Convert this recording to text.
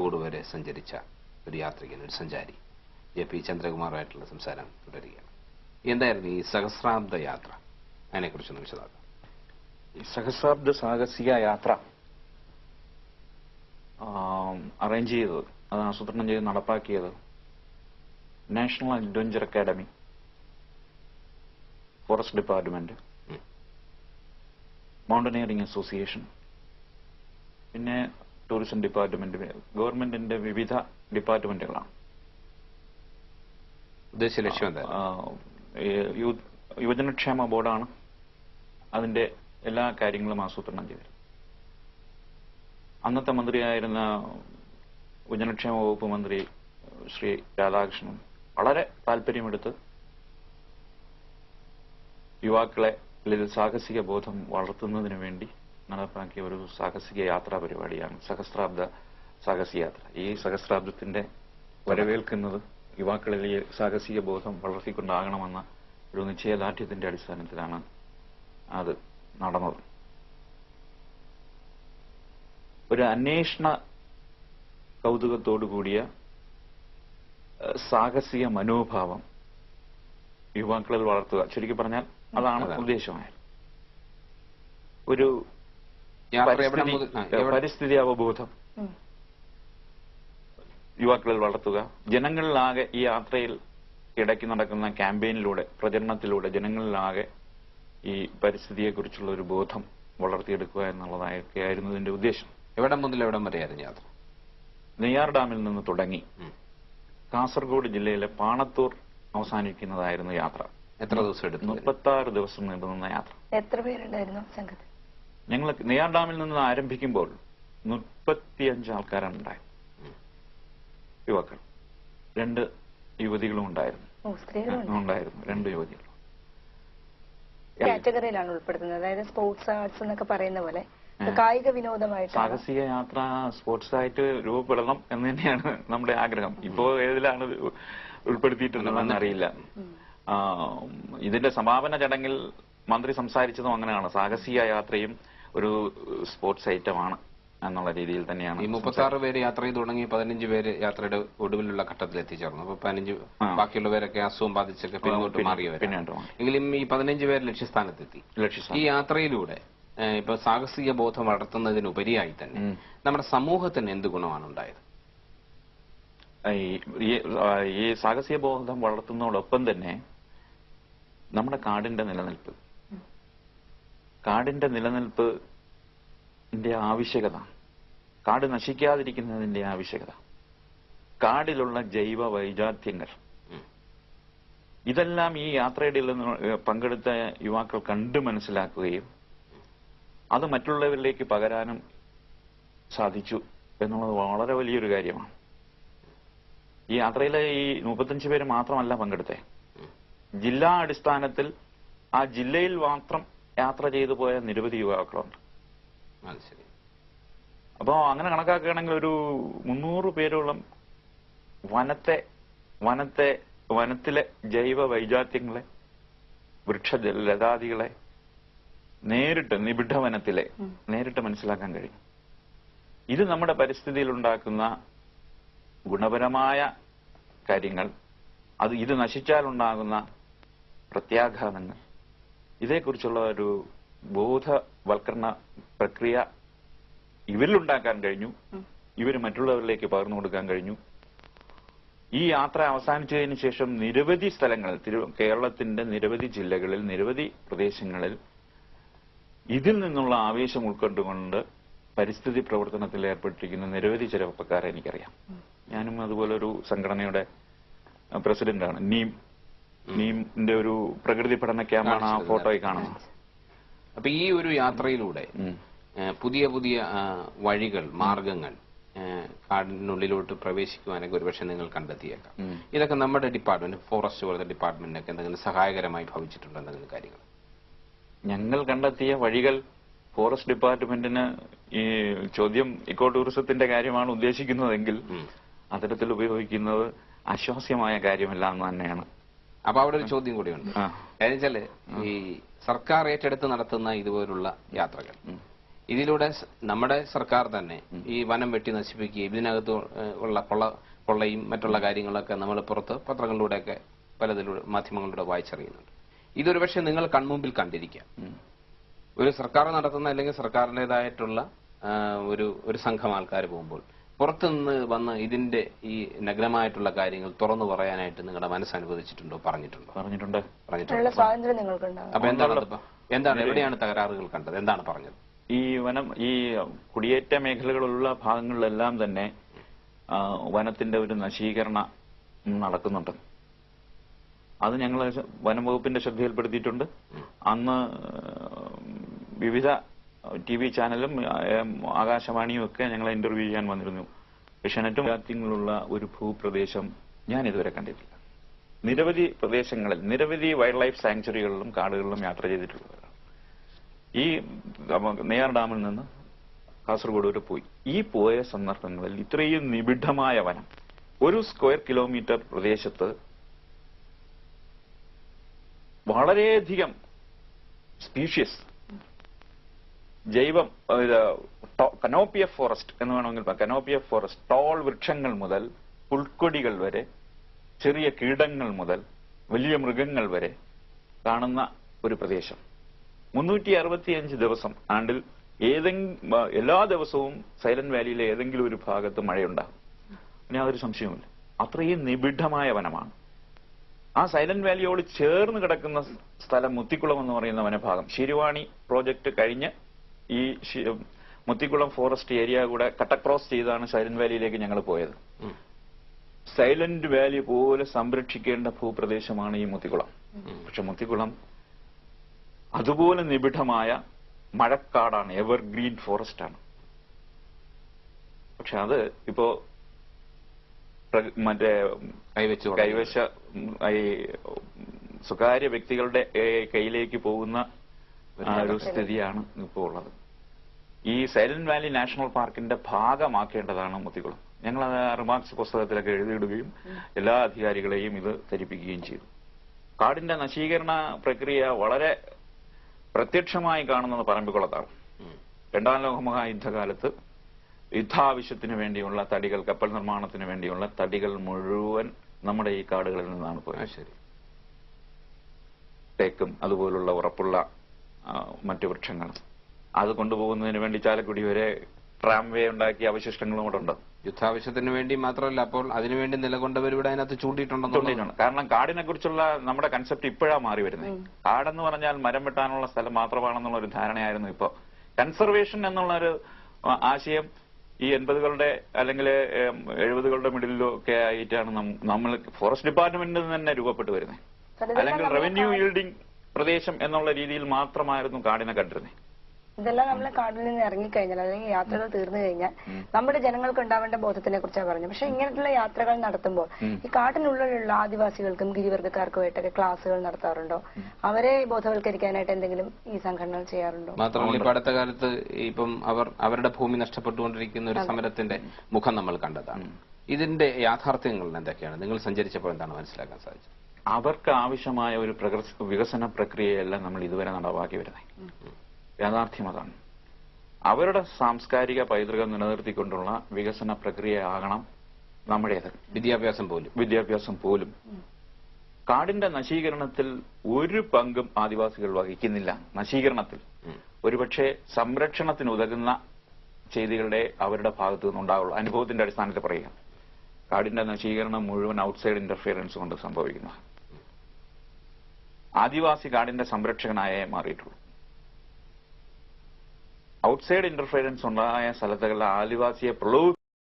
കോഴിക്കോട് വരെ സഞ്ചരിച്ച ഒരു യാത്രികൻ ഒരു സഞ്ചാരി. ജെ പി ചന്ദ്രകുമാറുമായിട്ടുള്ള സംസാരം തുടരുകയാണ്. എന്തായിരുന്നു ഈ സഹസ്രാബ്ദ യാത്ര? അതിനെക്കുറിച്ചൊന്ന് വിശദമാക്കാം. ഈ സഹസ്രാബ്ദ സാഹസിക യാത്ര അറേഞ്ച് ചെയ്തത് അത് ആസൂത്രണം ചെയ്ത് നടപ്പാക്കിയത് national adventure academy forest department. Mountaineering association പിന്നെ ടൂറിസം ഡിപ്പാർട്ട്മെന്റ് ഗവൺമെന്റിന്റെ വിവിധ ഡിപ്പാർട്ട്മെന്റുകളാണ് ഉദ്ദേശ ലക്ഷ്യം യുവജനക്ഷേമ ബോർഡാണ് അതിന്റെ എല്ലാ കാര്യങ്ങളും ആസൂത്രണം ചെയ്തത്. അന്നത്തെ മന്ത്രിയായിരുന്ന യുവജനക്ഷേമ വകുപ്പ് മന്ത്രി ശ്രീ രാധാകൃഷ്ണൻ വളരെ താല്പര്യമെടുത്ത് യുവാക്കളെ അല്ലെങ്കിൽ സാഹസിക ബോധം വളർത്തുന്നതിന് വേണ്ടി നടപ്പാക്കിയ ഒരു സാഹസിക യാത്രാ പരിപാടിയാണ്. സഹസ്രാബ്ദ സാഹസിക യാത്ര. ഈ സഹസ്രാബ്ദത്തിന്റെ വരവേൽക്കുന്നത് യുവാക്കളിലെ സാഹസിക ബോധം വളർത്തിക്കൊണ്ടാകണമെന്ന ഒരു നിശ്ചയദാർഢ്യത്തിന്റെ അടിസ്ഥാനത്തിലാണ് അത് നടന്നത്. ഒരു അന്വേഷണ കൗതുകത്തോടു കൂടിയ സാഹസിക മനോഭാവം യുവാക്കളിൽ വളർത്തുക. ചുരുക്കി പറഞ്ഞാൽ അതാണ്. ഉദ്ദേശമായത്. ഒരു പരിസ്ഥിതി. അവബോധം. യുവാക്കളിൽ വളർത്തുക. ജനങ്ങളിലാകെ ഈ യാത്രയിൽ ഇടയ്ക്ക് നടക്കുന്ന ക്യാമ്പയിനിലൂടെ പ്രചരണത്തിലൂടെ ജനങ്ങളിലാകെ ഈ പരിസ്ഥിതിയെക്കുറിച്ചുള്ള ഒരു ബോധം വളർത്തിയെടുക്കുക എന്നുള്ളതായൊക്കെയായിരുന്നു ഇതിന്റെ ഉദ്ദേശം. എവിടെ മുതൽ എവിടം വരെയായിരുന്നു യാത്ര? നെയ്യാർ ഡാമിൽ നിന്ന് തുടങ്ങി കാസർഗോഡ് ജില്ലയിലെ പാണത്തൂർ അവസാനിക്കുന്നതായിരുന്നു യാത്ര. എത്ര ദിവസം എടുത്തു? മുപ്പത്തി ആറ് ദിവസം നീണ്ടുനിന്ന യാത്ര. എത്ര പേരുണ്ടായിരുന്നു സംഘത്തിൽ? ഞങ്ങൾ നെയ്യാർ ഡാമിൽ നിന്ന് ആരംഭിക്കുമ്പോൾ മുപ്പത്തിയഞ്ച് ആൾക്കാരാണ് ഉണ്ടായത്. യുവാക്കൾ. രണ്ട് യുവതികളും ഉണ്ടായിരുന്നു. ഉണ്ടായിരുന്നു. രണ്ട് യുവതികൾ കാറ്റഗറിയിലാണ് ഉൾപ്പെടുത്തുന്നത് അതായത് സ്പോർട്സ് ആർട്സ് എന്നൊക്കെ പറയുന്ന പോലെ കായിക വിനോദമായിട്ട് സാഹസിക യാത്ര സ്പോർട്സ് ആയിട്ട് രൂപപ്പെടണം എന്ന് തന്നെയാണ് നമ്മുടെ ആഗ്രഹം. ഇപ്പോ ഏതിലാണ് ഉൾപ്പെടുത്തിയിട്ടുള്ളതെന്ന് അറിയില്ല. ഇതിന്റെ സമാപന ചടങ്ങിൽ മന്ത്രി സംസാരിച്ചതും അങ്ങനെയാണ്. സാഹസിക യാത്രയും ഒരു സ്പോർട്സ് ഐറ്റമാണ് എന്നുള്ള രീതിയിൽ തന്നെയാണ് ഈ മുപ്പത്തി ആറ് പേര് യാത്ര ചെയ്ത് തുടങ്ങി പതിനഞ്ച് പേര് യാത്രയുടെ ഒടുവിലുള്ള ഘട്ടത്തിൽ എത്തിച്ചേർന്നു അപ്പൊ പതിനഞ്ച് ബാക്കിയുള്ള ബാക്കിയുള്ളവരൊക്കെ അസുഖം ബാധിച്ചൊക്കെ പിന്നോട്ട് മാറിയവർ എങ്കിലും ഈ പതിനഞ്ച് പേര് ലക്ഷ്യസ്ഥാനത്തെത്തി. ഈ യാത്രയിലൂടെ ഇപ്പൊ സാഹസിക ബോധം വളർത്തുന്നതിനുപരിയായി തന്നെ നമ്മുടെ സമൂഹത്തിന് എന്ത് ഗുണമാണ് ഉണ്ടായത്? ഈ സാഹസിക ബോധം വളർത്തുന്നതോടൊപ്പം തന്നെ നമ്മുടെ കാടിന്റെ നിലനിൽപ്പ്. കാടിന്റെ നിലനിൽപ്പ് ആവശ്യകത. കാട് നശിക്കാതിരിക്കുന്നതിന്റെ ആവശ്യകത. കാടിലുള്ള ജൈവ വൈജാത്യങ്ങൾ. ഇതെല്ലാം ഈ യാത്രയുടെ പങ്കെടുത്ത യുവാക്കൾ കണ്ടു മനസ്സിലാക്കുകയും അത് മറ്റുള്ളവരിലേക്ക് പകരാനും സാധിച്ചു എന്നുള്ളത് വളരെ വലിയൊരു കാര്യമാണ്. ഈ യാത്രയിലെ ഈ മുപ്പത്തഞ്ച് പേര് മാത്രമല്ല പങ്കെടുത്തേ. ജില്ലാ അടിസ്ഥാനത്തിൽ ആ ജില്ലയിൽ മാത്രം യാത്ര ചെയ്തു പോയ നിരവധി യുവാക്കളുണ്ട്. അപ്പോ അപ്പോൾ അങ്ങനെ കണക്കാക്കുകയാണെങ്കിൽ ഒരു മുന്നൂറ് പേരോളം വനത്തെ വനത്തെ വനത്തിലെ ജൈവ വൈജാത്യങ്ങളെ വൃക്ഷ ലതാദികളെ നേരിട്ട് നിബിഡ വനത്തിലെ നേരിട്ട് മനസ്സിലാക്കാൻ കഴിയും. ഇത് നമ്മുടെ പരിസ്ഥിതിയിൽ ഉണ്ടാക്കുന്ന ഗുണപരമായ കാര്യങ്ങൾ. അത് ഇത് നശിച്ചാലുണ്ടാകുന്ന പ്രത്യാഘാതങ്ങൾ. ഇതേക്കുറിച്ചുള്ള ഒരു ബോധവൽക്കരണ പ്രക്രിയ ഇവരിലുണ്ടാക്കാൻ കഴിഞ്ഞു. ഇവർ മറ്റുള്ളവരിലേക്ക് പകർന്നു കൊടുക്കാൻ കഴിഞ്ഞു. ഈ യാത്ര അവസാനിച്ചതിന് ശേഷം നിരവധി സ്ഥലങ്ങൾ കേരളത്തിന്റെ നിരവധി ജില്ലകളിൽ നിരവധി പ്രദേശങ്ങളിൽ ഇതിൽ നിന്നുള്ള ആവേശം ഉൾക്കൊണ്ടുകൊണ്ട് പരിസ്ഥിതി പ്രവർത്തനത്തിൽ ഏർപ്പെട്ടിരിക്കുന്ന നിരവധി ചെറുപ്പക്കാരെ എനിക്കറിയാം. ഞാനും അതുപോലെ ഒരു സംഘടനയുടെ പ്രസിഡന്റാണ്. നീം നീമിന്റെ ഒരു പ്രകൃതി പഠന ക്യാമ്പാണ് ആ ഫോട്ടോയിൽ കാണുന്നത്. അപ്പൊ ഈ ഒരു യാത്രയിലൂടെ പുതിയ പുതിയ വഴികൾ മാർഗങ്ങൾ കാടിനുള്ളിലോട്ട് പ്രവേശിക്കുവാനൊക്കെ ഒരുപക്ഷെ നിങ്ങൾ കണ്ടെത്തിയേക്കാം. ഇതൊക്കെ നമ്മുടെ ഡിപ്പാർട്ട്മെന്റ് ഫോറസ്റ്റ് പോലത്തെ ഡിപ്പാർട്ട്മെന്റിനൊക്കെ എന്തെങ്കിലും സഹായകരമായി ഭവിച്ചിട്ടുണ്ടോ എന്തെങ്കിലും കാര്യങ്ങൾ? ഞങ്ങൾ കണ്ടെത്തിയ വഴികൾ ഫോറസ്റ്റ് ഡിപ്പാർട്ട്മെന്റിന് ഈ ചോദ്യം ഇക്കോ ടൂറിസത്തിന്റെ കാര്യമാണ് ഉദ്ദേശിക്കുന്നതെങ്കിൽ. അത്തരത്തിൽ ഉപയോഗിക്കുന്നത് അശ്വാസ്യമായ കാര്യമല്ല എന്ന് തന്നെയാണ്. അപ്പൊ അവിടെ ഒരു ചോദ്യം കൂടിയുണ്ട്. എന്നുവെച്ചാൽ ഈ സർക്കാർ ഏറ്റെടുത്ത് നടത്തുന്ന ഇതുപോലുള്ള യാത്രകൾ. ഇതിലൂടെ നമ്മുടെ സർക്കാർ തന്നെ ഈ വനം വെട്ടി നശിപ്പിക്കുകയും ഇതിനകത്ത് ഉള്ള കൊള്ള കൊള്ളയും മറ്റുള്ള കാര്യങ്ങളൊക്കെ നമ്മൾ പുറത്ത് പത്രങ്ങളിലൂടെയൊക്കെ പലതിലൂടെ മാധ്യമങ്ങളിലൂടെ വായിച്ചറിയുന്നുണ്ട്. ഇതൊരു പക്ഷെ നിങ്ങൾ കൺമുമ്പിൽ കണ്ടിരിക്കാം. ഒരു സർക്കാർ നടത്തുന്ന അല്ലെങ്കിൽ സർക്കാരിന്റെതായിട്ടുള്ള ഒരു ഒരു സംഘം ആൾക്കാർ പോകുമ്പോൾ പുറത്തുനിന്ന് വന്ന് ഇതിന്റെ ഈ നഗ്നമായിട്ടുള്ള കാര്യങ്ങൾ തുറന്നു പറയാനായിട്ട് നിങ്ങളുടെ മനസ്സ് അനുവദിച്ചിട്ടുണ്ടോ പറഞ്ഞിട്ടുണ്ടോ. പറഞ്ഞിട്ടുണ്ട്. പറഞ്ഞിട്ടുണ്ടോ സ്വാതന്ത്ര്യം അപ്പൊ എന്താണ് എന്താണ് എവിടെയാണ് തകരാറുകൾ കണ്ടത്? എന്താണ് പറഞ്ഞത്? ഈ വനം ഈ കുടിയേറ്റ മേഖലകളുള്ള ഭാഗങ്ങളിലെല്ലാം തന്നെ വനത്തിന്റെ ഒരു നശീകരണം നടക്കുന്നുണ്ട്. അത് ഞങ്ങൾ വനം വകുപ്പിന്റെ ശ്രദ്ധയിൽപ്പെടുത്തിയിട്ടുണ്ട്. അന്ന് വിവിധ ടി വി ചാനലും ആകാശവാണിയും ഒക്കെ ഞങ്ങളെ ഇന്റർവ്യൂ ചെയ്യാൻ വന്നിരുന്നു. ഏഷ്യാനെറ്റും രാജ്യങ്ങളുള്ള ഒരു ഭൂപ്രദേശം ഞാൻ ഇതുവരെ കണ്ടിട്ടില്ല. നിരവധി പ്രദേശങ്ങളിൽ നിരവധി വൈൽഡ് ലൈഫ് സാങ്ച്വറികളിലും കാടുകളിലും യാത്ര ചെയ്തിട്ടുള്ളവരാണ്. ഈ നെയ്യാർ ഡാമിൽ നിന്ന് കാസർഗോഡ് വരെ പോയി. ഈ പോയ സന്ദർഭങ്ങളിൽ ഇത്രയും നിബിഡമായ വനം ഒരു സ്ക്വയർ കിലോമീറ്റർ പ്രദേശത്ത് വളരെയധികം സ്പീഷ്യസ് ജൈവം കനോപ്പിയ ഫോറസ്റ്റ് എന്ന് വേണമെങ്കിൽ കനോപ്പിയ ഫോറസ്റ്റ് ടോൾ വൃക്ഷങ്ങൾ മുതൽ പുൽക്കൊടികൾ വരെ ചെറിയ കീടങ്ങൾ മുതൽ വലിയ മൃഗങ്ങൾ വരെ കാണുന്ന ഒരു പ്രദേശം. മുന്നൂറ്റി അറുപത്തിയഞ്ച് ദിവസം ആണ്ടിൽ ഏതെങ്കിലും എല്ലാ ദിവസവും സൈലന്റ് വാലിയിലെ ഏതെങ്കിലും ഒരു ഭാഗത്ത് മഴയുണ്ടാകും. യാതൊരു സംശയവുമില്ല. അത്രയും നിബിഡമായ വനമാണ്. ആ സൈലന്റ് വാലിയോട് ചേർന്ന് കിടക്കുന്ന സ്ഥലം മുത്തിക്കുളം എന്ന് പറയുന്ന വനഭാഗം. ശിരുവാണി പ്രോജക്ട് കഴിഞ്ഞ് ഈ മുത്തിക്കുളം ഫോറസ്റ്റ് ഏരിയ കൂടെ കട്ടക്രോസ് ചെയ്താണ് സൈലന്റ് വാലിയിലേക്ക് ഞങ്ങൾ പോയത്. സൈലന്റ് വാലി പോലെ സംരക്ഷിക്കേണ്ട ഭൂപ്രദേശമാണ് ഈ മുത്തിക്കുളം. പക്ഷെ മുത്തിക്കുളം അതുപോലെ നിബിഡമായ മഴക്കാടാണ് എവർഗ്രീൻ ഫോറസ്റ്റ് ആണ്. പക്ഷെ അത് ഇപ്പോ മറ്റേ. കൈവശ ഈ സ്വകാര്യ വ്യക്തികളുടെ കയ്യിലേക്ക് പോകുന്ന ഒരു സ്ഥിതിയാണ് ഇപ്പോൾ ഉള്ളത്. ഈ സൈലന്റ് വാലി നാഷണൽ പാർക്കിന്റെ ഭാഗമാക്കേണ്ടതാണ് മുത്തികുളം. ഞങ്ങൾ അത് റിമാർക്സ് പുസ്തകത്തിലൊക്കെ എഴുതിയിടുകയും എല്ലാ അധികാരികളെയും ഇത് ധരിപ്പിക്കുകയും ചെയ്തു. കാടിന്റെ നശീകരണ പ്രക്രിയ വളരെ പ്രത്യക്ഷമായി കാണുന്നത് പറമ്പിക്കുളത്താണ്. രണ്ടാം ലോക മഹായുദ്ധകാലത്ത് യുദ്ധാവശ്യത്തിന് വേണ്ടിയുള്ള തടികൾ കപ്പൽ നിർമ്മാണത്തിന് വേണ്ടിയുള്ള തടികൾ മുഴുവൻ നമ്മുടെ ഈ കാടുകളിൽ നിന്നാണ് പോയത്. ശരി. തേക്കും അതുപോലുള്ള ഉറപ്പുള്ള മറ്റു വൃക്ഷങ്ങളും അത് കൊണ്ടുപോകുന്നതിന് വേണ്ടി ചാലക്കുടി വരെ ട്രാംവേ ഉണ്ടാക്കിയ അവശിഷ്ടങ്ങളും കൂടെ ഉണ്ട്. യുദ്ധാവശ്യത്തിന് വേണ്ടി മാത്രമല്ല അപ്പോൾ അതിനുവേണ്ടി നിലകൊണ്ടവരിവിടെ അതിനകത്ത് ചൂണ്ടിയിട്ടുണ്ടെന്നുണ്ട് കാരണം കാടിനെ കുറിച്ചുള്ള നമ്മുടെ കൺസെപ്റ്റ് ഇപ്പോഴാണ് മാറി വരുന്നത് കാടെന്ന് പറഞ്ഞാൽ മരം വെട്ടാനുള്ള സ്ഥലം മാത്രമാണെന്നുള്ള ഒരു ധാരണയായിരുന്നു ഇപ്പോ. കൺസർവേഷൻ എന്നുള്ള ഒരു ആശയം ഈ എൺപതുകളുടെ അല്ലെങ്കിൽ എഴുപതുകളുടെ മിഡിലോ ഒക്കെ ആയിട്ടാണ് നമ്മൾ ഫോറസ്റ്റ് ഡിപ്പാർട്ട്മെന്റിൽ നിന്ന് തന്നെ രൂപപ്പെട്ടു വരുന്നത് അല്ലെങ്കിൽ റവന്യൂ ഈൽഡിംഗ് പ്രദേശം എന്നുള്ള രീതിയിൽ മാത്രമായിരുന്നു കാടിനെ കണ്ടിരുന്നത് ഇതെല്ലാം നമ്മൾ കാട്ടിൽ നിന്ന് ഇറങ്ങിക്കഴിഞ്ഞാൽ അല്ലെങ്കിൽ യാത്രകൾ തീർന്നു കഴിഞ്ഞാൽ നമ്മുടെ ജനങ്ങൾക്ക് ഉണ്ടാവേണ്ട ബോധത്തിനെ കുറിച്ചാണ് പറഞ്ഞത്. പക്ഷെ ഇങ്ങനെയുള്ള യാത്രകൾ നടത്തുമ്പോൾ ഈ കാട്ടിനുള്ളിലുള്ള ആദിവാസികൾക്കും ഗിരിവർഗക്കാർക്കുമായിട്ടൊക്കെ ക്ലാസ്സുകൾ നടത്താറുണ്ടോ? അവരെ ബോധവൽക്കരിക്കാനായിട്ട് എന്തെങ്കിലും ഈ സംഘടനകൾ ചെയ്യാറുണ്ടോ? മാത്രമല്ല ഇപ്പൊ അടുത്ത കാലത്ത് ഇപ്പം അവർ അവരുടെ ഭൂമി നഷ്ടപ്പെട്ടുകൊണ്ടിരിക്കുന്ന ഒരു സമരത്തിന്റെ മുഖം നമ്മൾ കണ്ടതാണ്. ഇതിന്റെ യാഥാർത്ഥ്യങ്ങൾ എന്തൊക്കെയാണ്? നിങ്ങൾ സഞ്ചരിച്ചപ്പോൾ എന്താണ് മനസ്സിലാക്കാൻ സാധിച്ചത്? അവർക്ക് ആവശ്യമായ ഒരു പ്രകൃ- വികസന പ്രക്രിയയല്ല നമ്മൾ ഇതുവരെ നടപ്പാക്കി വരുന്നത് യാഥാർത്ഥ്യം അതാണ് അവരുടെ സാംസ്കാരിക പൈതൃകം നിലനിർത്തിക്കൊണ്ടുള്ള വികസന പ്രക്രിയ ആകണം നമ്മുടേത്. വിദ്യാഭ്യാസം പോലും. വിദ്യാഭ്യാസം പോലും. കാടിന്റെ നശീകരണത്തിൽ ഒരു പങ്കും ആദിവാസികൾ വഹിക്കുന്നില്ല. നശീകരണത്തിൽ. ഒരുപക്ഷെ സംരക്ഷണത്തിന് ഉതകുന്ന ചെയ്തികളുടെ അവരുടെ ഭാഗത്തു നിന്നുണ്ടാവുള്ളൂ. അനുഭവത്തിന്റെ അടിസ്ഥാനത്തിൽ പറയുക. കാടിന്റെ നശീകരണം മുഴുവൻ ഔട്ട്സൈഡ് ഇന്റർഫിയറൻസ് കൊണ്ട് സംഭവിക്കുന്നു ആദിവാസി കാടിന്റെ സംരക്ഷകനായേ മാറിയിട്ടുള്ളൂ. ಔಟ್ಸೈಡ್ ಇಂಟರ್ಫಿರೆನ್ಸ್ ಹೊಂದಾಣಿಕೆಯ ಸ್ಥಳಗಳ ಆದಿವಾಸಿಯ ಪ್ರಲೋಭ